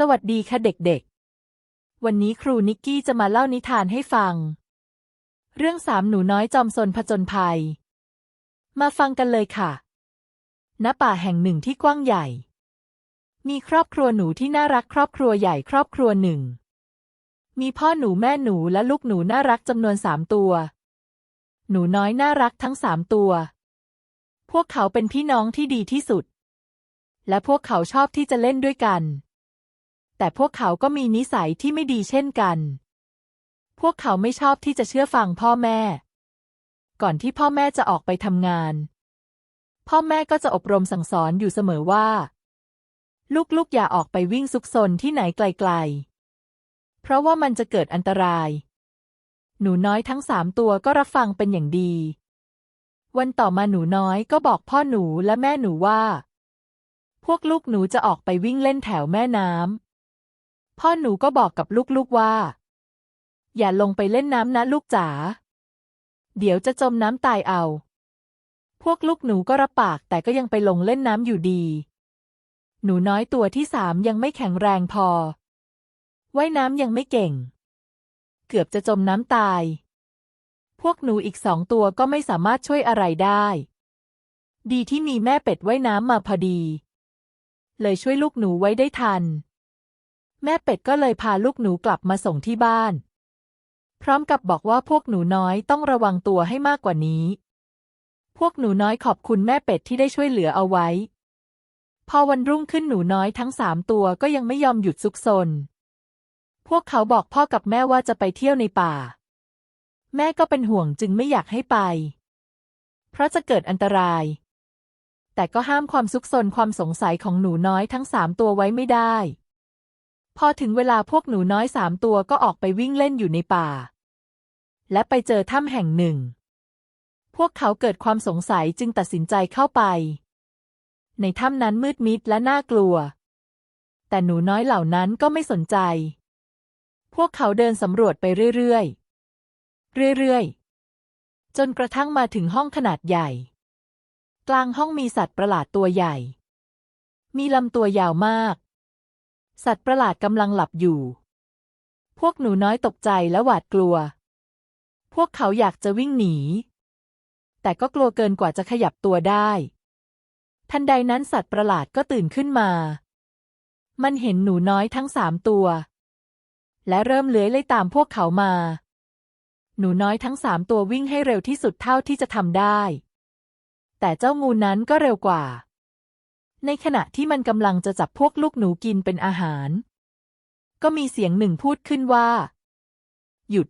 สวัสดีค่ะเด็กๆ วันนี้ครูนิกกี้จะมาเล่านิทานให้ฟัง เรื่องสามหนูน้อยจอมซนผจญภัย มาฟังกันเลยค่ะ ณ ป่าแห่งหนึ่งที่กว้างใหญ่ มีครอบครัวหนูที่น่ารักครอบครัวใหญ่ครอบครัวหนึ่ง มีพ่อหนูแม่หนูและลูกหนูน่ารักจำนวนสามตัว หนูน้อยน่ารักทั้งสามตัว พวกเขาเป็นพี่น้องที่ดีที่สุด และพวกเขาชอบที่จะเล่นด้วยกัน แต่พวกเขาก็มีนิสัยที่ไม่ดีเช่นกัน พวกเขาไม่ชอบที่จะเชื่อฟังพ่อแม่ ก่อนที่พ่อแม่จะออกไปทำงาน พ่อแม่ก็จะอบรมสั่งสอนอยู่เสมอว่า ลูกๆอย่าออกไปวิ่งซุกซนที่ไหนไกลๆ เพราะว่ามันจะเกิดอันตราย หนูน้อยทั้งสามตัวก็รับฟังเป็นอย่างดี วันต่อมาหนูน้อยก็บอกพ่อหนูและแม่หนูว่า พวกลูกหนูจะออกไปวิ่งเล่นแถวแม่น้ำ พ่อหนูก็บอกกับลูกๆว่า อย่าลงไปเล่นน้ำนะลูกจ๋า เดี๋ยวจะจมน้ำตายเอา พวกลูกหนูก็รับปากแต่ก็ยังไปลงเล่นน้ำอยู่ดี หนูน้อยตัวที่สามยังไม่แข็งแรงพอ ว่ายน้ำยังไม่เก่ง เกือบจะจมน้ำตาย พวกหนูอีกสองตัวก็ไม่สามารถช่วยอะไรได้ ดีที่มีแม่เป็ดว่ายน้ำมาพอดี เลยช่วยลูกหนูไว้ได้ทัน แม่เป็ดก็เลยพาลูกหนูกลับมาส่งที่บ้าน พร้อมกับบอกว่าพวกหนูน้อยต้องระวังตัวให้มากกว่านี้ พวกหนูน้อยขอบคุณแม่เป็ดที่ได้ช่วยเหลือเอาไว้ พอวันรุ่งขึ้นหนูน้อยทั้งสามตัวก็ยังไม่ยอมหยุดซุกซน พวกเขาบอกพ่อกับแม่ว่าจะไปเที่ยวในป่า แม่ก็เป็นห่วงจึงไม่อยากให้ไป เพราะจะเกิดอันตราย แต่ก็ห้ามความซุกซนความสงสัยของหนูน้อยทั้งสามตัวไว้ไม่ได้ พอถึงเวลาพวกหนูน้อยสามตัวก็ออกไปวิ่งเล่นอยู่ในป่า และไปเจอถ้ำแห่งหนึ่ง พวกเขาเกิดความสงสัยจึงตัดสินใจเข้าไป ในถ้ำนั้นมืดมิดและน่ากลัว แต่หนูน้อยเหล่านั้นก็ไม่สนใจ พวกเขาเดินสำรวจไปเรื่อยๆ เรื่อยๆ จนกระทั่งมาถึงห้องขนาดใหญ่ กลางห้องมีสัตว์ประหลาดตัวใหญ่ มีลำตัวยาวมาก สัตว์ประหลาดกำลังหลับอยู่ พวกหนูน้อยตกใจและหวาดกลัว พวกเขาอยากจะวิ่งหนี แต่ก็กลัวเกินกว่าจะขยับตัวได้ ทันใดนั้นสัตว์ประหลาดก็ตื่นขึ้นมา มันเห็นหนูน้อยทั้งสามตัว และเริ่มเลื้อยไล่ตามพวกเขามา หนูน้อยทั้งสามตัววิ่งให้เร็วที่สุดเท่าที่จะทำได้ แต่เจ้างูนั้นก็เร็วกว่า ในขณะที่มันกำลังจะจับพวกลูกหนูกินเป็นอาหาร ก็มีเสียงหนึ่งพูดขึ้นว่า หยุด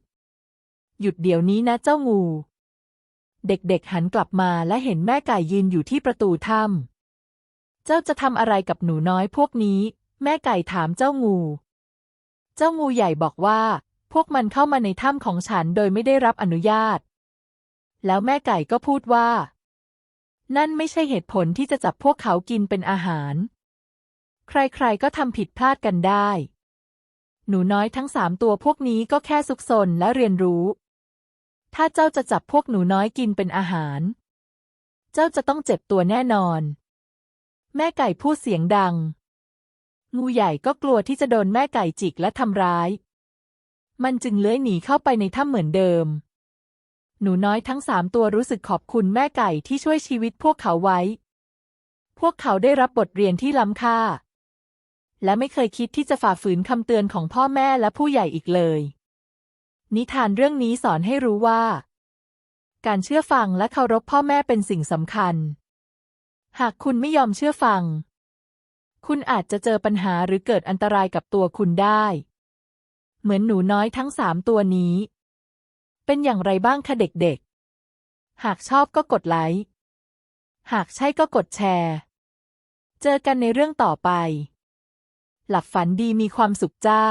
หยุดเดี๋ยวนี้นะเจ้างู เด็กๆหันกลับมาและเห็นแม่ไก่ยืนอยู่ที่ประตูถ้ำเจ้าจะทำอะไรกับหนูน้อยพวกนี้ แม่ไก่ถามเจ้างู เจ้างูใหญ่บอกว่า พวกมันเข้ามาในถ้ำของฉันโดยไม่ได้รับอนุญาต แล้วแม่ไก่ก็พูดว่า นั่นไม่ใช่เหตุผลที่จะจับพวกเขากินเป็นอาหาร ใครๆก็ทำผิดพลาดกันได้ หนูน้อยทั้งสามตัวพวกนี้ก็แค่ซุกซนและเรียนรู้ ถ้าเจ้าจะจับพวกหนูน้อยกินเป็นอาหาร เจ้าจะต้องเจ็บตัวแน่นอน แม่ไก่พูดเสียงดัง งูใหญ่ก็กลัวที่จะโดนแม่ไก่จิกและทำร้าย มันจึงเลื้อยหนีเข้าไปในถ้ำเหมือนเดิม หนูน้อยทั้งสามตัวรู้สึกขอบคุณแม่ไก่ที่ช่วยชีวิตพวกเขาไว้ พวกเขาได้รับบทเรียนที่ล้ำค่า และไม่เคยคิดที่จะฝ่าฝืนคำเตือนของพ่อแม่และผู้ใหญ่อีกเลย นิทานเรื่องนี้สอนให้รู้ว่า การเชื่อฟังและเคารพพ่อแม่เป็นสิ่งสำคัญ หากคุณไม่ยอมเชื่อฟัง คุณอาจจะเจอปัญหาหรือเกิดอันตรายกับตัวคุณได้ เหมือนหนูน้อยทั้งสามตัวนี้ เป็นอย่างไรบ้างคะเด็กๆ หากชอบก็กดไลค์ หากใช่ก็กดแชร์ เจอกันในเรื่องต่อไป หลับฝันดีมีความสุขจ้า